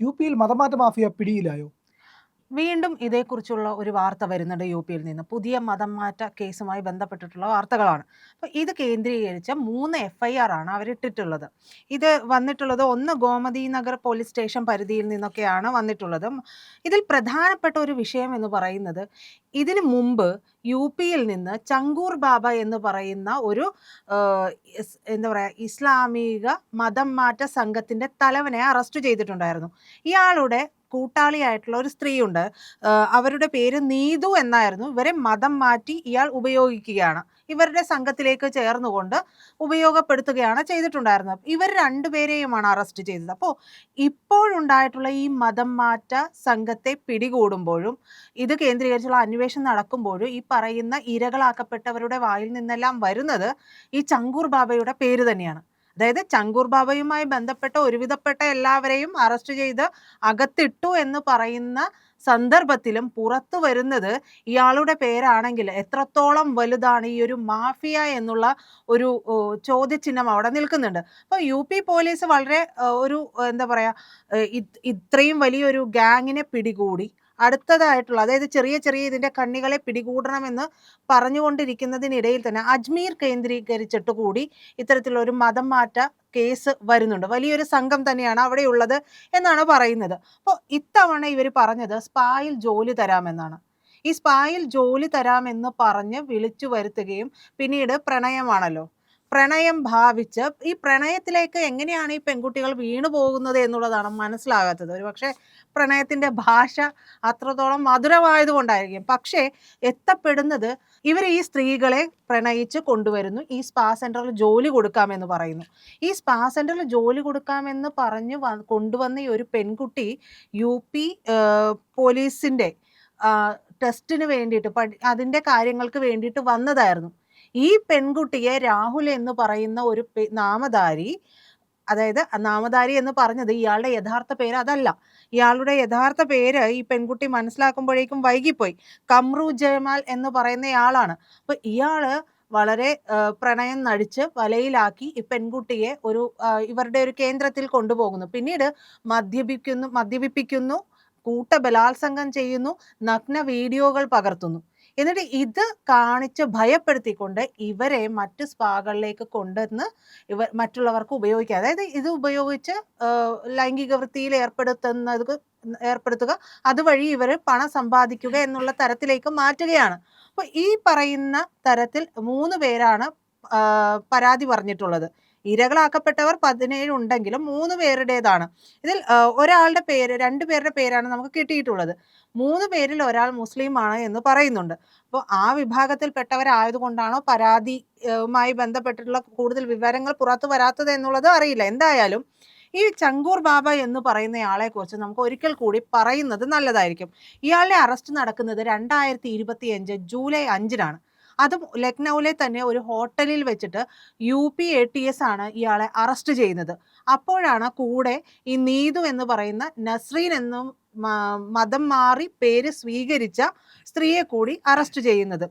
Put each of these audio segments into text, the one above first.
U പിയിൽ മതമാറ്റ mafia പിടിയിലായോ? വീണ്ടും ഇതേക്കുറിച്ചുള്ള ഒരു വാർത്ത വരുന്നുണ്ട് യു പിയിൽ നിന്ന്. പുതിയ മതം മാറ്റ കേസുമായി ബന്ധപ്പെട്ടിട്ടുള്ള വാർത്തകളാണ്. അപ്പോൾ ഇത് കേന്ദ്രീകരിച്ച മൂന്ന് എഫ് ഐ ആർ ആണ് അവരിട്ടിട്ടുള്ളത്. ഇത് വന്നിട്ടുള്ളത് ഒന്ന് ഗോമതി നഗർ പോലീസ് സ്റ്റേഷൻ പരിധിയിൽ നിന്നൊക്കെയാണ് വന്നിട്ടുള്ളത്. ഇതിൽ പ്രധാനപ്പെട്ട ഒരു വിഷയം എന്ന് പറയുന്നത് ഇതിന് മുമ്പ് യു പിയിൽ നിന്ന് ചങ്കൂർ ബാബ എന്ന് പറയുന്ന ഒരു എന്താ പറയുക ഇസ്ലാമിക മതം മാറ്റ സംഘത്തിന്റെ തലവനെ അറസ്റ്റ് ചെയ്തിട്ടുണ്ടായിരുന്നു. ഇയാളുടെ കൂട്ടാളിയായിട്ടുള്ള ഒരു സ്ത്രീയുണ്ട്. അവരുടെ പേര് നീതു എന്നായിരുന്നു. ഇവരെ മതം മാറ്റി ഇയാൾ ഉപയോഗിക്കുകയാണ്. ഇവരുടെ സംഘത്തിലേക്ക് ചേർന്നുകൊണ്ട് ഉപയോഗപ്പെടുത്തുകയാണ് ചെയ്തിട്ടുണ്ടായിരുന്നത്. ഇവർ രണ്ടുപേരെയുമാണ് അറസ്റ്റ് ചെയ്തത്. അപ്പോൾ ഇപ്പോഴുണ്ടായിട്ടുള്ള ഈ മതം മാറ്റ സംഘത്തെ പിടികൂടുമ്പോഴും ഇത് കേന്ദ്രീകരിച്ചുള്ള അന്വേഷണം നടക്കുമ്പോഴും ഈ പറയുന്ന ഇരകളാക്കപ്പെട്ടവരുടെ വായിൽ നിന്നെല്ലാം വരുന്നത് ഈ ചങ്കൂർ ബാബയുടെ പേര് തന്നെയാണ്. അതായത് ചങ്കൂർ ബാബയുമായി ബന്ധപ്പെട്ട ഒരുവിധപ്പെട്ട എല്ലാവരെയും അറസ്റ്റ് ചെയ്ത് അകത്തിട്ടു എന്ന് പറയുന്ന സന്ദർഭത്തിലും പുറത്തു വരുന്നത് ഇയാളുടെ പേരാണെങ്കിൽ എത്രത്തോളം വലുതാണ് ഈ ഒരു മാഫിയ എന്നുള്ള ഒരു ചോദ്യചിഹ്നം അവിടെ നിൽക്കുന്നുണ്ട്. അപ്പോൾ യു പി പോലീസ് വളരെ ഒരു എന്താ പറയാ ഏ, ഇത്- ഇത്രയും വലിയൊരു ഗ്യാങ്ങിനെ പിടികൂടി അടുത്തതായിട്ടുള്ള അതായത് ചെറിയ ചെറിയ ഇതിന്റെ കണ്ണികളെ പിടികൂടണമെന്ന് പറഞ്ഞുകൊണ്ടിരിക്കുന്നതിനിടയിൽ തന്നെ അജ്മീർ കേന്ദ്രീകരിച്ചിട്ട് കൂടി ഇത്തരത്തിലുള്ള ഒരു മതം മാറ്റ കേസ് വരുന്നുണ്ട്. വലിയൊരു സംഘം തന്നെയാണ് അവിടെ ഉള്ളത് എന്നാണ് പറയുന്നത്. അപ്പോൾ ഇത്തവണ ഇവർ പറഞ്ഞത് സ്പായിൽ ജോലി തരാമെന്നാണ്. ഈ സ്പായിൽ ജോലി തരാമെന്ന് പറഞ്ഞ് വിളിച്ചു വരുത്തുകയും പിന്നീട് പ്രണയമാണല്ലോ. പ്രണയം ഭാവിച്ച് ഈ പ്രണയത്തിലേക്ക് എങ്ങനെയാണ് ഈ പെൺകുട്ടികൾ വീണു പോകുന്നത് എന്നുള്ളതാണ് മനസ്സിലാകാത്തത്. ഒരു പക്ഷേ പ്രണയത്തിന്റെ ഭാഷ അത്രത്തോളം മധുരമായതുകൊണ്ടായിരിക്കും പക്ഷേ എത്തപ്പെടുന്നത് ഇവർ ഈ സ്ത്രീകളെ പ്രണയിച്ച് കൊണ്ടുവരുന്നു. ഈ സ്പാ സെന്ററിൽ ജോലി കൊടുക്കാമെന്ന് പറയുന്നു. ഈ സ്പാ സെന്ററിൽ ജോലി കൊടുക്കാമെന്ന് പറഞ്ഞ് കൊണ്ടുവന്ന ഈ ഒരു പെൺകുട്ടി യു പി പോലീസിന്റെ ടെസ്റ്റിന് വേണ്ടിയിട്ട് പഠി അതിന്റെ കാര്യങ്ങൾക്ക് വേണ്ടിയിട്ട് വന്നതായിരുന്നു. ഈ പെൺകുട്ടിയെ രാഹുൽ എന്ന് പറയുന്ന ഒരു നാമധാരി അതായത് നാമധാരി എന്ന് പറഞ്ഞത് ഇയാളുടെ യഥാർത്ഥ പേര് അതല്ല. ഇയാളുടെ യഥാർത്ഥ പേര് ഈ പെൺകുട്ടി മനസ്സിലാക്കുമ്പോഴേക്കും വൈകിപ്പോയി. കമ്രു ജയമാൽ എന്ന് പറയുന്ന പറയുന്നയാളാണ് അപ്പൊ ഇയാൾ വളരെ പ്രണയം നടിച്ച് വലയിലാക്കി ഈ പെൺകുട്ടിയെ ഒരു ഇവരുടെ ഒരു കേന്ദ്രത്തിൽ കൊണ്ടുപോകുന്നു. പിന്നീട് മദ്യപിക്കുന്നു മദ്യപിപ്പിക്കുന്നു കൂട്ട ബലാത്സംഗം ചെയ്യുന്നു നഗ്ന വീഡിയോകൾ പകർത്തുന്നു. എന്നിട്ട് ഇത് കാണിച്ച് ഭയപ്പെടുത്തിക്കൊണ്ട് ഇവരെ മറ്റ് സ്പാകളിലേക്ക് കൊണ്ടുവന്ന് ഇവർ മറ്റുള്ളവർക്ക് ഉപയോഗിക്കുക. അതായത് ഇത് ഉപയോഗിച്ച് ലൈംഗിക വൃത്തിയിൽ ഏർപ്പെടുത്തുന്നത് ഏർപ്പെടുത്തുക അതുവഴി ഇവർ പണം സമ്പാദിക്കുക എന്നുള്ള തരത്തിലേക്ക് മാറ്റുകയാണ്. അപ്പോൾ ഈ പറയുന്ന തരത്തിൽ മൂന്ന് പേരാണ് പരാതി പറഞ്ഞിട്ടുള്ളത്. ഇരകളാക്കപ്പെട്ടവർ പതിനേഴ് ഉണ്ടെങ്കിലും മൂന്ന് പേരുടേതാണ്. ഇതിൽ ഒരാളുടെ പേര് രണ്ട് പേരുടെ പേരാണ് നമുക്ക് കിട്ടിയിട്ടുള്ളത്. മൂന്ന് പേരിൽ ഒരാൾ മുസ്ലിമാണ് എന്ന് പറയുന്നുണ്ട്. അപ്പോൾ ആ വിഭാഗത്തിൽപ്പെട്ടവരായതുകൊണ്ടാണോ പരാതിയുമായി ബന്ധപ്പെട്ടിട്ടുള്ള കൂടുതൽ വിവരങ്ങൾ പുറത്തു വരാത്തത് എന്നുള്ളത് അറിയില്ല. എന്തായാലും ഈ ചങ്കൂർ ബാബ എന്ന് പറയുന്നയാളെ കുറിച്ച് നമുക്ക് ഒരിക്കൽ കൂടി പറയുന്നത് നല്ലതായിരിക്കും. ഇയാളുടെ അറസ്റ്റ് നടക്കുന്നത് രണ്ടായിരത്തി ഇരുപത്തി അഞ്ച് ജൂലൈ അഞ്ചിനാണ്. അതും ലക്നൌവിലെ തന്നെ ഒരു ഹോട്ടലിൽ വെച്ചിട്ട് U P A T S ആണ് ഇയാളെ അറസ്റ്റ് ചെയ്യുന്നത്. അപ്പോഴാണ് കൂടെ ഈ നീതു എന്ന് പറയുന്ന നസ്രീൻ എന്നും മതം മാറി പേര് സ്വീകരിച്ച സ്ത്രീയെ കൂടി അറസ്റ്റ് ചെയ്യുന്നത്.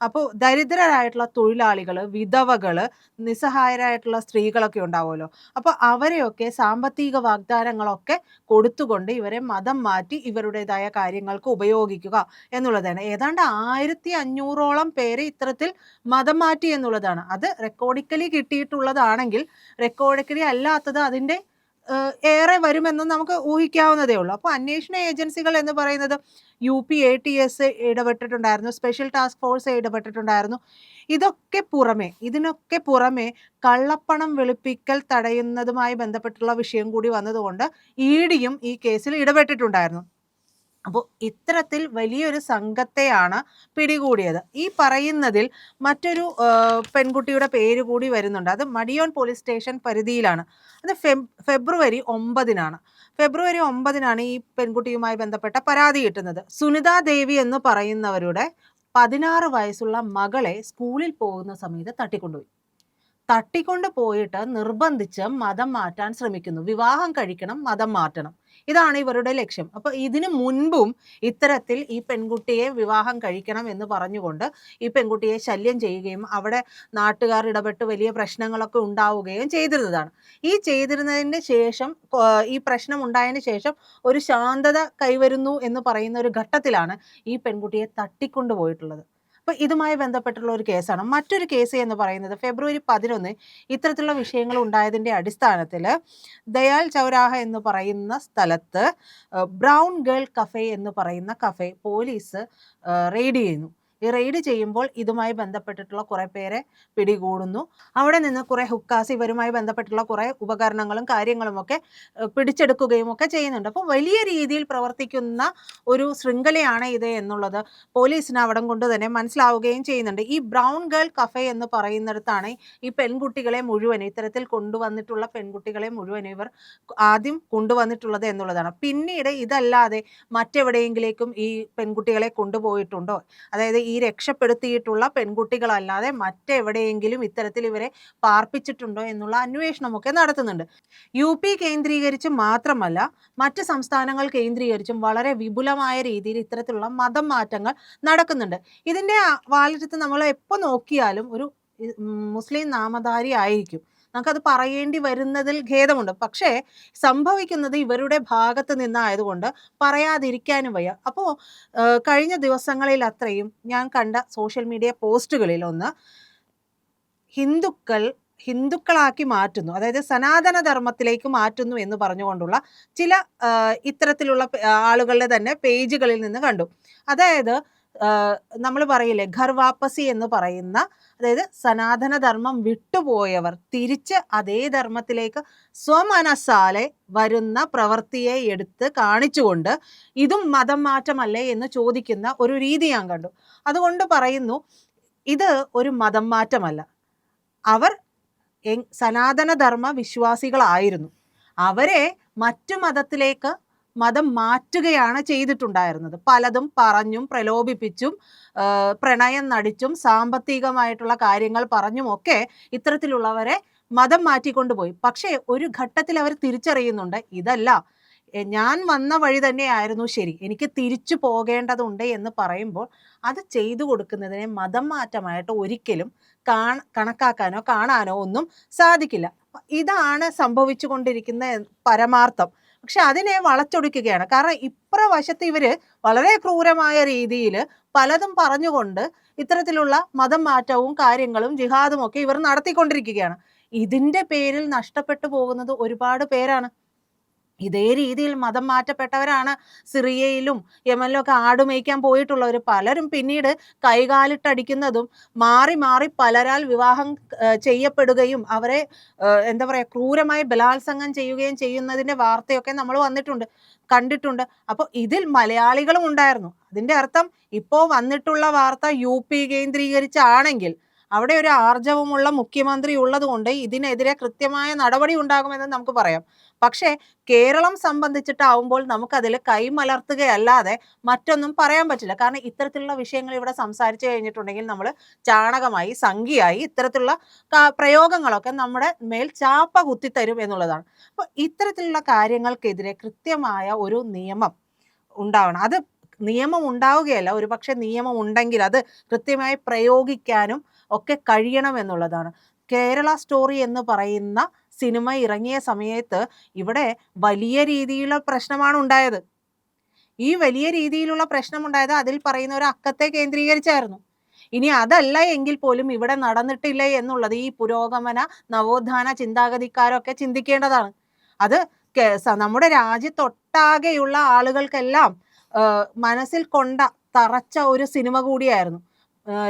അപ്പോൾ ദരിദ്രരായിട്ടുള്ള തൊഴിലാളികൾ വിധവകൾ നിസ്സഹായരായിട്ടുള്ള സ്ത്രീകളൊക്കെ ഉണ്ടാവുമല്ലോ. അപ്പോൾ അവരെയൊക്കെ സാമ്പത്തിക വാഗ്ദാനങ്ങളൊക്കെ കൊടുത്തുകൊണ്ട് ഇവരെ മതം മാറ്റി ഇവരുടേതായ കാര്യങ്ങൾക്ക് ഉപയോഗിക്കുക എന്നുള്ളതാണ്. ഏതാണ്ട് ആയിരത്തി അഞ്ഞൂറോളം പേരെ ഇത്തരത്തിൽ മതം മാറ്റി എന്നുള്ളതാണ്. അത് റെക്കോർഡിക്കലി കിട്ടിയിട്ടുള്ളതാണെങ്കിൽ റെക്കോർഡിക്കലി അല്ലാത്തത് അതിന്റെ ഏറെ വരുമെന്ന് നമുക്ക് ഊഹിക്കാവുന്നതേ ഉള്ളൂ. അപ്പോൾ അന്വേഷണ ഏജൻസികൾ എന്ന് പറയുന്നത് U P A T S ഇടപെട്ടിട്ടുണ്ടായിരുന്നു special task force ഇടപെട്ടിട്ടുണ്ടായിരുന്നു. ഇതൊക്കെ പുറമെ ഇതിനൊക്കെ പുറമെ കള്ളപ്പണം വെളുപ്പിക്കൽ തടയുന്നതുമായി ബന്ധപ്പെട്ടുള്ള വിഷയം കൂടി വന്നതുകൊണ്ട് ഇ ഡിയും ഈ കേസിൽ ഇടപെട്ടിട്ടുണ്ടായിരുന്നു. അപ്പോൾ ഇത്തരത്തിൽ വലിയൊരു സംഘത്തെയാണ് പിടികൂടിയത്. ഈ പറയുന്നതിൽ മറ്റൊരു പെൺകുട്ടിയുടെ പേര് കൂടി വരുന്നുണ്ട്. അത് മടിയോൺ പോലീസ് സ്റ്റേഷൻ പരിധിയിലാണ്. അത് ഫെബ് ഫെബ്രുവരി ഒമ്പതിനാണ്. ഫെബ്രുവരി ഒമ്പതിനാണ് ഈ പെൺകുട്ടിയുമായി ബന്ധപ്പെട്ട പരാതി കിട്ടുന്നത്. സുനിതാ ദേവി എന്ന് പറയുന്നവരുടെ പതിനാറ് വയസ്സുള്ള മകളെ സ്കൂളിൽ പോകുന്ന സമയത്ത് തട്ടിക്കൊണ്ടുപോയി. തട്ടിക്കൊണ്ട് പോയിട്ട് നിർബന്ധിച്ച് മതം മാറ്റാൻ ശ്രമിക്കുന്നു. വിവാഹം കഴിക്കണം മതം മാറ്റണം. ഇതാണ് ഇവരുടെ ലക്ഷ്യം. അപ്പൊ ഇതിനു മുൻപും ഇത്തരത്തിൽ ഈ പെൺകുട്ടിയെ വിവാഹം കഴിക്കണം എന്ന് പറഞ്ഞുകൊണ്ട് ഈ പെൺകുട്ടിയെ ശല്യം ചെയ്യുകയും അവിടെ നാട്ടുകാർ ഇടപെട്ട് വലിയ പ്രശ്നങ്ങളൊക്കെ ഉണ്ടാവുകയും ചെയ്തിരുന്നതാണ്. ഈ ചെയ്തിരുന്നതിന് ശേഷം ഈ പ്രശ്നം ഉണ്ടായതിന് ശേഷം ഒരു ശാന്തത കൈവരുന്നു എന്ന് പറയുന്ന ഒരു ഘട്ടത്തിലാണ് ഈ പെൺകുട്ടിയെ തട്ടിക്കൊണ്ടു പോയിട്ടുള്ളത് അപ്പൊ ഇതുമായി ബന്ധപ്പെട്ടുള്ള ഒരു കേസാണ്. മറ്റൊരു കേസ് എന്ന് പറയുന്നത് ഫെബ്രുവരി പതിനൊന്ന് ഇത്തരത്തിലുള്ള വിഷയങ്ങൾ ഉണ്ടായതിന്റെ അടിസ്ഥാനത്തിൽ ദയാൽ ചൗരാഹ എന്ന് പറയുന്ന സ്ഥലത്ത് ബ്രൗൺ ഗേൾ കഫേ എന്ന് പറയുന്ന കഫേ പോലീസ് റെയ്ഡ് ചെയ്യുന്നു. ഈ റെയ്ഡ് ചെയ്യുമ്പോൾ ഇതുമായി ബന്ധപ്പെട്ടിട്ടുള്ള കുറെ പേരെ പിടികൂടുന്നു. അവിടെ നിന്ന് കുറെ ഹുക്കാസ് ഇവരുമായി ബന്ധപ്പെട്ടുള്ള കുറെ ഉപകരണങ്ങളും കാര്യങ്ങളും ഒക്കെ പിടിച്ചെടുക്കുകയും ഒക്കെ ചെയ്യുന്നുണ്ട്. അപ്പോൾ വലിയ രീതിയിൽ പ്രവർത്തിക്കുന്ന ഒരു ശൃംഖലയാണ് ഇത് എന്നുള്ളത് പോലീസിന് അവിടം കൊണ്ട് തന്നെ മനസ്സിലാവുകയും ചെയ്യുന്നുണ്ട്. ഈ ബ്രൗൺ ഗേൾ കഫേ എന്ന് പറയുന്നിടത്താണ് ഈ പെൺകുട്ടികളെ മുഴുവൻ ഇത്തരത്തിൽ കൊണ്ടുവന്നിട്ടുള്ള പെൺകുട്ടികളെ മുഴുവൻ ഇവർ ആദ്യം കൊണ്ടുവന്നിട്ടുള്ളത് എന്നുള്ളതാണ്. പിന്നീട് ഇതല്ലാതെ മറ്റെവിടെയെങ്കിലേക്കും ഈ പെൺകുട്ടികളെ കൊണ്ടുപോയിട്ടുണ്ടോ? അതായത് ഈ രക്ഷപ്പെടുത്തിയിട്ടുള്ള പെൺകുട്ടികളല്ലാതെ മറ്റെവിടെയെങ്കിലും ഇത്തരത്തിൽ ഇവരെ പാർപ്പിച്ചിട്ടുണ്ടോ എന്നുള്ള അന്വേഷണമൊക്കെ നടത്തുന്നുണ്ട്. യു പി കേന്ദ്രീകരിച്ച് മാത്രമല്ല മറ്റ് സംസ്ഥാനങ്ങൾ കേന്ദ്രീകരിച്ചും വളരെ വിപുലമായ രീതിയിൽ ഇത്തരത്തിലുള്ള മതം മാറ്റങ്ങൾ നടക്കുന്നുണ്ട്. ഇതിന്റെ വാലറ്റത്ത് നമ്മൾ എപ്പോൾ നോക്കിയാലും ഒരു മുസ്ലിം നാമധാരി ആയിരിക്കും. നമുക്കത് പറയേണ്ടി വരുന്നതിൽ ഖേദമുണ്ട്. പക്ഷേ സംഭവിക്കുന്നത് ഇവരുടെ ഭാഗത്ത് നിന്നായതുകൊണ്ട് പറയാതിരിക്കാനും വയ്യ. അപ്പോൾ കഴിഞ്ഞ ദിവസങ്ങളിൽ അത്രയും ഞാൻ കണ്ട സോഷ്യൽ മീഡിയ പോസ്റ്റുകളിൽ ഒന്ന് ഹിന്ദുക്കൾ ഹിന്ദുക്കളാക്കി മാറ്റുന്നു. അതായത് സനാതന ധർമ്മത്തിലേക്ക് മാറ്റുന്നു എന്ന് പറഞ്ഞുകൊണ്ടുള്ള ചില ഇത്തരത്തിലുള്ള ആളുകളുടെ തന്നെ പേജുകളിൽ നിന്ന് കണ്ടു. അതായത് നമ്മൾ പറയില്ലേ ഘർ വാപ്പസി എന്ന് പറയുന്ന അതായത് സനാതനധർമ്മം വിട്ടുപോയവർ തിരിച്ച് അതേ ധർമ്മത്തിലേക്ക് സ്വമനസാലെ വരുന്ന പ്രവൃത്തിയെ എടുത്ത് കാണിച്ചുകൊണ്ട് ഇതും മതം മാറ്റമല്ലേ എന്ന് ചോദിക്കുന്ന ഒരു രീതി ഞാൻ കണ്ടു. അതുകൊണ്ട് പറയുന്നു ഇത് ഒരു മതം മാറ്റമല്ല. അവർ സനാതനധർമ്മ സനാതന ധർമ്മ വിശ്വാസികളായിരുന്നു. അവരെ മറ്റു മതത്തിലേക്ക് മതം മാറ്റുകയാണ് ചെയ്തിട്ടുണ്ടായിരുന്നത്. പലതും പറഞ്ഞും പ്രലോഭിപ്പിച്ചും പ്രണയം നടിച്ചും സാമ്പത്തികമായിട്ടുള്ള കാര്യങ്ങൾ പറഞ്ഞുമൊക്കെ ഇത്തരത്തിലുള്ളവരെ മതം മാറ്റിക്കൊണ്ടുപോയി. പക്ഷേ ഒരു ഘട്ടത്തിൽ അവർ തിരിച്ചറിയുന്നുണ്ട് ഇതല്ല ഞാൻ വന്ന വഴി തന്നെയായിരുന്നു ശരി. എനിക്ക് തിരിച്ചു പോകേണ്ടതുണ്ട് എന്ന് പറയുമ്പോൾ അത് ചെയ്തു കൊടുക്കുന്നതിനെ മതം മാറ്റമായിട്ട് ഒരിക്കലും കാണ കണക്കാക്കാനോ കാണാനോ ഒന്നും സാധിക്കില്ല. ഇതാണ് സംഭവിച്ചു കൊണ്ടിരിക്കുന്ന പരമാർത്ഥം. പക്ഷെ അതിനെ വളച്ചൊടിക്കുകയാണ്. കാരണം ഇപ്രവശത്ത് ഇവർ വളരെ ക്രൂരമായ രീതിയിൽ പലതും പറഞ്ഞുകൊണ്ട് ഇത്തരത്തിലുള്ള മതം മാറ്റവും കാര്യങ്ങളും ജിഹാദും ഒക്കെ ഇവർ നടത്തിക്കൊണ്ടിരിക്കുകയാണ്. ഇതിന്റെ പേരിൽ നഷ്ടപ്പെട്ടു പോകുന്നത് ഒരുപാട് പേരാണ്. ഇതേ രീതിയിൽ മതം മാറ്റപ്പെട്ടവരാണ് സിറിയയിലും യമനിലും ഒക്കെ ആട് മേയ്ക്കാൻ പോയിട്ടുള്ളവർ പലരും പിന്നീട് കൈകാലിട്ടടിക്കുന്നതും മാറി മാറി പലരാൽ വിവാഹം ചെയ്യപ്പെടുകയും അവരെ എന്താ പറയുക ക്രൂരമായി ബലാത്സംഗം ചെയ്യുകയും ചെയ്യുന്നതിന്റെ വാർത്തയൊക്കെ നമ്മൾ വന്നിട്ടുണ്ട് കണ്ടിട്ടുണ്ട്. അപ്പോൾ ഇതിൽ മലയാളികളും ഉണ്ടായിരുന്നു. അതിന്റെ അർത്ഥം ഇപ്പോൾ വന്നിട്ടുള്ള വാർത്ത യു പി കേന്ദ്രീകരിച്ചാണെങ്കിൽ അവിടെ ഒരു ആർജവമുള്ള മുഖ്യമന്ത്രി ഉള്ളതുകൊണ്ട് ഇതിനെതിരെ കൃത്യമായ നടപടി ഉണ്ടാകുമെന്ന് നമുക്ക് പറയാം. പക്ഷേ കേരളം സംബന്ധിച്ചിട്ടാവുമ്പോൾ നമുക്കതിൽ കൈമലർത്തുകയല്ലാതെ മറ്റൊന്നും പറയാൻ പറ്റില്ല. കാരണം ഇത്തരത്തിലുള്ള വിഷയങ്ങൾ ഇവിടെ സംസാരിച്ചു കഴിഞ്ഞിട്ടുണ്ടെങ്കിൽ നമ്മൾ ചാണകമായി സംഖ്യയായി ഇത്തരത്തിലുള്ള പ്രയോഗങ്ങളൊക്കെ നമ്മുടെ മേൽ ചാപ്പ കുത്തിത്തരും എന്നുള്ളതാണ്. അപ്പോൾ ഇത്തരത്തിലുള്ള കാര്യങ്ങൾക്കെതിരെ കൃത്യമായ ഒരു നിയമം ഉണ്ടാവണം. അത് നിയമം ഉണ്ടാവുകയല്ല. ഒരു പക്ഷെ നിയമം ഉണ്ടെങ്കിൽ അത് കൃത്യമായി പ്രയോഗിക്കാനും ഒക്കെ കഴിയണം എന്നുള്ളതാണ്. കേരള സ്റ്റോറി എന്ന് പറയുന്ന സിനിമ ഇറങ്ങിയ സമയത്ത് ഇവിടെ വലിയ രീതിയിലുള്ള പ്രശ്നമാണ് ഉണ്ടായത്. ഈ വലിയ രീതിയിലുള്ള പ്രശ്നമുണ്ടായത് അതിൽ പറയുന്ന ഒരു അക്കത്തെ കേന്ദ്രീകരിച്ചായിരുന്നു. ഇനി അതല്ല എങ്കിൽ പോലും ഇവിടെ നടന്നിട്ടില്ല എന്നുള്ളത് ഈ പുരോഗമന നവോത്ഥാന ചിന്താഗതിക്കാരൊക്കെ ചിന്തിക്കേണ്ടതാണ്. അത് നമ്മുടെ രാജ്യത്തൊട്ടാകെയുള്ള ആളുകൾക്കെല്ലാം മനസ്സിൽ കൊണ്ട തറച്ച ഒരു സിനിമ കൂടിയായിരുന്നു.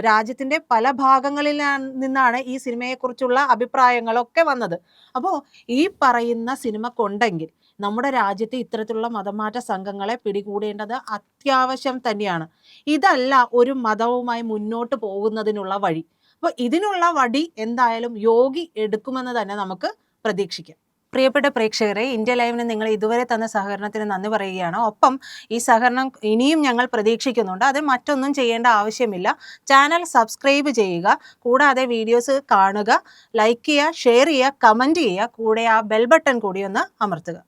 രാജ്യത്തിന്റെ പല ഭാഗങ്ങളിൽ നിന്നാണ് ഈ സിനിമയെക്കുറിച്ചുള്ള അഭിപ്രായങ്ങളൊക്കെ വന്നത്. അപ്പോൾ ഈ പറയുന്ന സിനിമ കൊണ്ടെങ്കിൽ നമ്മുടെ രാജ്യത്തെ ഇത്തരത്തിലുള്ള മതമാറ്റ സംഘങ്ങളെ പിടികൂടേണ്ടത് അത്യാവശ്യം തന്നെയാണ്. ഇതല്ല ഒരു മതവുമായി മുന്നോട്ട് പോകുന്നതിനുള്ള വഴി. അപ്പോൾ ഇതിനുള്ള വടി എന്തായാലും യോഗി എടുക്കുമെന്ന് തന്നെ നമുക്ക് പ്രതീക്ഷിക്കാം. പ്രിയപ്പെട്ട പ്രേക്ഷകരെ ഇന്ത്യ ലൈവിന് നിങ്ങൾ ഇതുവരെ തന്ന സഹകരണത്തിന് നന്ദി പറയുകയാണ്. ഒപ്പം ഈ സഹകരണം ഇനിയും ഞങ്ങൾ പ്രതീക്ഷിക്കുന്നുണ്ട്. അത് മറ്റൊന്നും ചെയ്യേണ്ട ആവശ്യമില്ല. ചാനൽ സബ്സ്ക്രൈബ് ചെയ്യുക കൂടാതെ വീഡിയോസ് കാണുക ലൈക്ക് ചെയ്യുക ഷെയർ ചെയ്യുക കമന്റ് ചെയ്യുക കൂടെ ആ ബെൽ ബട്ടൺ കൂടി ഒന്ന് അമർത്തുക.